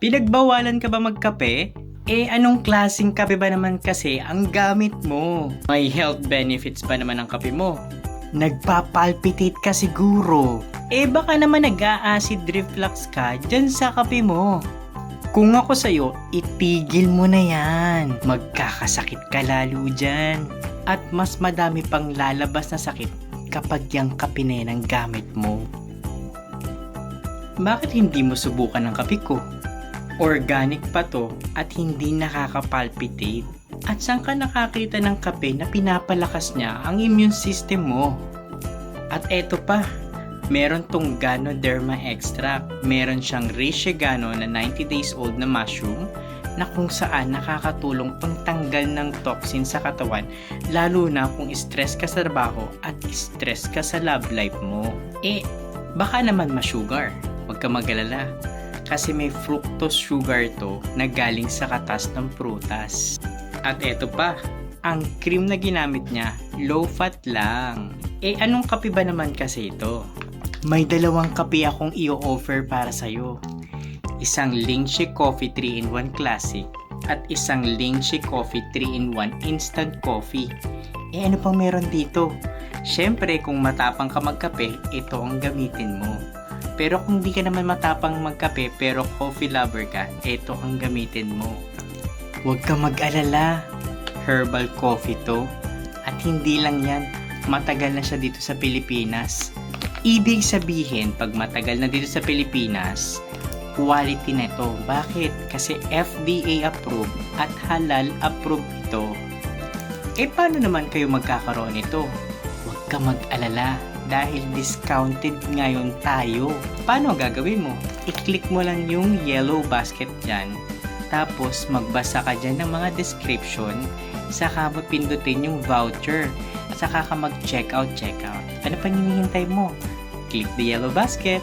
Pinagbawalan ka ba magkape? Eh, anong klaseng kape ba naman kasi ang gamit mo? May health benefits ba naman ang kape mo? Nagpapalpitate ka siguro. Eh, baka naman nag-acid reflux ka dyan sa kape mo. Kung ako sa'yo, itigil mo na yan. Magkakasakit ka lalo dyan. At mas madami pang lalabas na sakit kapag yung kape na yan ang gamit mo. Bakit hindi mo subukan ang kape ko? Organic pa to at hindi nakakapalpitate. At saan ka nakakita ng kape na pinapalakas niya ang immune system mo? At eto pa, meron tong Ganoderma extract. Meron siyang Reishi Gano na 90 days old na mushroom na kung saan nakakatulong pangtanggal ng toxin sa katawan lalo na kung stress ka sa trabaho at stress ka sa love life mo. Eh, baka naman ma-sugar. Huwag ka magalala kasi may fructose sugar to na galing sa katas ng prutas. At eto pa, ang cream na ginamit niya, low fat lang. Eh anong kape ba naman kasi ito? May dalawang kape akong i-offer para sa'yo. Isang Lingxi Coffee 3-in-1 Classic at isang Lingxi Coffee 3-in-1 Instant Coffee. Eh ano pang meron dito? Siyempre kung matapang ka magkape, ito ang gamitin mo. Pero kung di ka naman matapang magkape pero coffee lover ka, ito ang gamitin mo. Huwag ka mag-alala. Herbal coffee to. At hindi lang yan, matagal na siya dito sa Pilipinas. Ibig sabihin, pag matagal na dito sa Pilipinas, quality na ito. Bakit? Kasi FDA approved at halal approved ito. Eh paano naman kayo magkakaroon nito? Huwag ka mag-alala dahil discounted ngayon tayo. Paano gagawin mo? I-click mo lang yung yellow basket dyan. Tapos magbasa ka dyan ng mga description. Saka mo pindutin yung voucher. Saka ka mag-checkout, checkout. Ano pang hinihintay mo? Click the yellow basket.